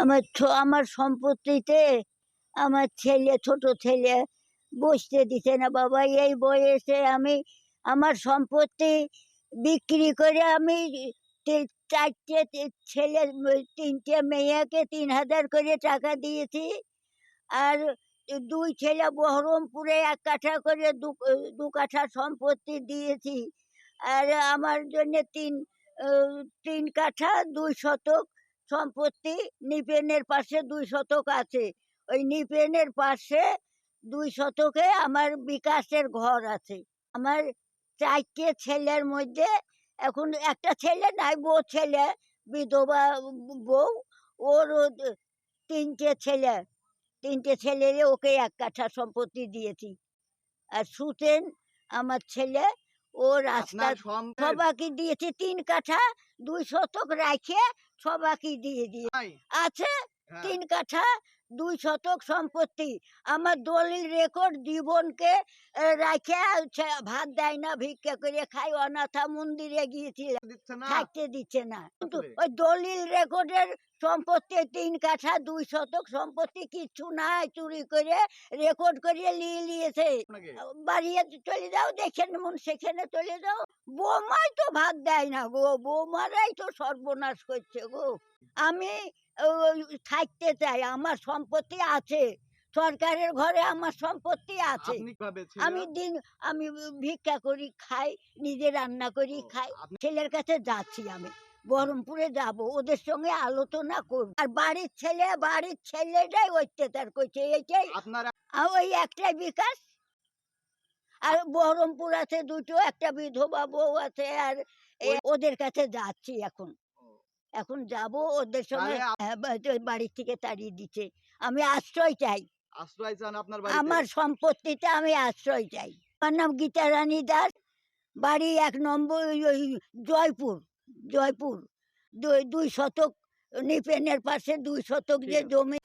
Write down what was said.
আমার আমার সম্পত্তিতে আমার ছেলে, ছোট ছেলে বসতে দিছে না বাবা। এই বয়সে আমি আমার সম্পত্তি বিক্রি করে আমি চারটে ছেলে, তিনটে মেয়েকে তিন হাজার করে টাকা দিয়েছি। আর দুই ছেলে বহরমপুরে এক কাঠা করে দু কাঠা সম্পত্তি দিয়েছি। আর আমার জন্য তিন তিন কাঠা, দুই শতক সম্পত্তি নিপেনের পাশে দুই শতক আছে। ওই নিপেনের পাশে দুই শতকে আমার বিকাশের ঘর আছে। আমার চারটে ছেলের মধ্যে এখন একটা ছেলে নাই, বউ ছেলে, বিধবা, বউ, ওর তিনটে ছেলে। তিনটে ছেলেরে ওকে এক কাঠা সম্পত্তি দিয়েছি। আর সুতেন, আমার ছেলে ও রাস্তা সবাকে দিয়েছে তিন কাঠা দুই শতক রাখে সবাকে দিয়ে দিয়ে আছে হ্যাঁ। তিন কাঠা দুই শতক সম্পত্তি। আমার দলিল রেকর্ড জীবনকে রাখে ভাত দেয় না ভিক্ষা করে খাই অনাথা মন্দিরে গিয়েছিলাম। থাকতে দিচ্ছে না। কিন্তু ওই দলিল রেকর্ডের সম্পত্তি তিন কাঠা দুই শতক সম্পত্তি কিচ্ছু নাই চুরি করে রেকর্ড করে নিয়ে নিয়েছে। বাড়িয়ে চলে যাও দেখে মন সেখানে চলে যাও। বৌমাই তো ভাত দেয় না গো বৌমারাই তো সর্বনাশ করছে গো। আমি থাকতে চাই আমার সম্পত্তি আছে। সরকারের ঘরে আমার সম্পত্তি আছে? আমি দিন আমি ভিক্ষা করি খাই নিজে রান্না করি খাই। ছেলের কাছে যাচ্ছি আমি। বহরমপুরে যাব ওদের সঙ্গে আলোচনা করব। আর বাড়ির ছেলে বাড়ির ছেলেটাই অত্যাচার করছে এইটাই। ওই একটাই বিকাশ? আর বহরমপুর আছে দুটো একটা বিধবা বউ আছে আর ওদের কাছে যাচ্ছি এখন। এখন যাব ওদের সঙ্গে হ্যাঁ, বাড়ির থেকে তাড়িয়ে দিচ্ছে। আমি আশ্রয় চাই। আশ্রয় চান আপনার আমার সম্পত্তিতে আমি আশ্রয় চাই। আমার নাম গীতা রানী দাস। বাড়ি এক নম্বর জয়পুর জয়পুর। দুই দুই শতক নিপেনের পাশে দুই শতক যে জমি